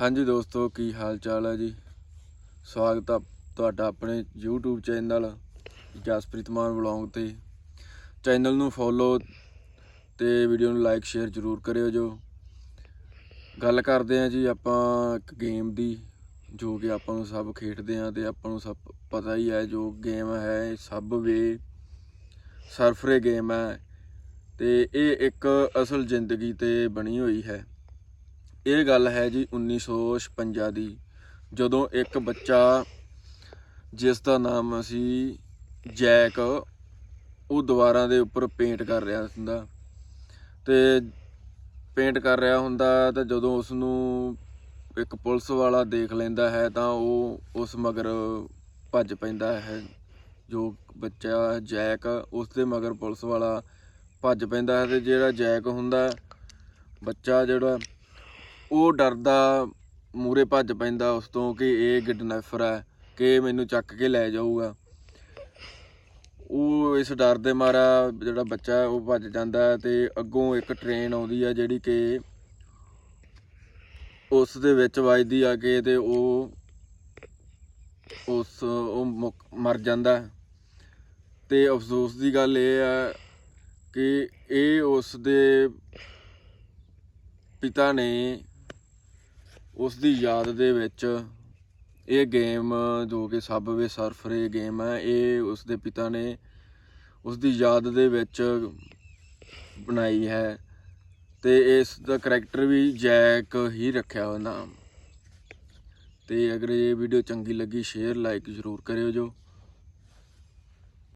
ਹਾਂਜੀ ਦੋਸਤੋ, ਕੀ ਹਾਲ ਚਾਲ ਹੈ ਜੀ? ਸਵਾਗਤ ਆ ਤੁਹਾਡਾ ਆਪਣੇ YouTube channel Jaspreet Mann vlog ਤੇ। ਚੈਨਲ ਨੂੰ ਫੋਲੋ ਤੇ ਵੀਡੀਓ ਨੂੰ ਲਾਈਕ, ਸ਼ੇਅਰ ਜ਼ਰੂਰ ਕਰਿਓ ਜੋ। ਗੱਲ ਕਰਦੇ ਆ ਜੀ ਆਪਾਂ ਇੱਕ ਗੇਮ ਦੀ, ਜੋ ਕਿ ਆਪਾਂ ਨੂੰ ਸਭ ਖੇਡਦੇ ਆ ਤੇ ਆਪਾਂ ਨੂੰ ਸਭ ਪਤਾ ਹੀ ਹੈ ਜੋ ਗੇਮ ਹੈ ਇਹ ਸਭ ਵੇ ਸਰਫਰੇ ਗੇਮ ਹੈ। ਤੇ ਇਹ ਇੱਕ ਅਸਲ ਜ਼ਿੰਦਗੀ ਤੇ ਬਣੀ ਹੋਈ ਹੈ। ਇਹ ਗੱਲ ਹੈ ਜੀ 1956 ਦੀ, ਜਦੋਂ ਇੱਕ ਬੱਚਾ, ਜਿਸ ਦਾ ਨਾਮ ਸੀ ਜੈਕ, ਉਹ ਦੀਵਾਰਾਂ ਦੇ ਉੱਪਰ ਪੇਂਟ ਕਰ ਰਿਹਾ ਹੁੰਦਾ। ਤੇ ਪੇਂਟ ਕਰ ਰਿਹਾ ਹੁੰਦਾ ਤਾਂ ਜਦੋਂ ਉਸ ਨੂੰ ਇੱਕ ਪੁਲਿਸ ਵਾਲਾ ਦੇਖ ਲੈਂਦਾ ਹੈ ਤਾਂ ਉਹ ਉਸ ਮਗਰ ਭੱਜ ਪੈਂਦਾ ਹੈ। ਜੋ ਬੱਚਾ ਜੈਕ ਉਸ ਦੇ ਮਗਰ ਪੁਲਿਸ ਵਾਲਾ ਭੱਜ ਪੈਂਦਾ ਹੈ ਤੇ ਜਿਹੜਾ ਜੈਕ ਹੁੰਦਾ, ਬੱਚਾ ਜਿਹੜਾ ਉਹ ਡਰਦਾ ਮੂਰੇ ਭੱਜ ਪੈਂਦਾ ਉਸ ਤੋਂ ਕਿ ਇਹ ਕਿਡਨੈਪਰ ਹੈ, ਕਿ ਮੈਨੂੰ ਚੱਕ ਕੇ ਲੈ ਜਾਊਗਾ ਉਹ ਇਸ ਡਰ ਦੇ ਮਾਰਾ ਜਿਹੜਾ ਬੱਚਾ ਉਹ ਭੱਜ ਜਾਂਦਾ ਹੈ ਤੇ ਅੱਗੋਂ ਇੱਕ ਟ੍ਰੇਨ ਆਉਂਦੀ ਹੈ ਜਿਹੜੀ ਕਿ ਉਸ ਦੇ ਵਿੱਚ ਵੱਜਦੀ ਆ ਕੇ ਤੇ ਉਹ ਉਸ, ਉਹ ਮਰ ਜਾਂਦਾ ਹੈ। ਤੇ ਅਫਸੋਸ ਦੀ ਗੱਲ ਇਹ ਹੈ ਕਿ ਇਹ ਉਸ ਦੇ ਪਿਤਾ ਨੇ ਉਸ ਦੀ ਯਾਦ ਦੇ ਵਿੱਚ ਇਹ ਗੇਮ ਜੋ ਕਿ ਸਬਵੇ ਸਰਫਰੇ ਗੇਮ ਹੈ, ਇਹ ਉਸ ਦੇ ਪਿਤਾ ਨੇ ਉਸ ਦੀ ਯਾਦ ਦੇ ਵਿੱਚ ਬਣਾਈ ਹੈ ਤੇ ਇਸ ਦਾ ਕਰੈਕਟਰ ਵੀ ਜੈਕ ਹੀ ਰੱਖਿਆ ਹੋਇਆ ਨਾਮ। ਤੇ ਅਗਰ ਇਹ ਵੀਡੀਓ ਚੰਗੀ ਲੱਗੀ ਸ਼ੇਅਰ ਲਾਈਕ ਜ਼ਰੂਰ ਕਰਿਓ ਜੋ।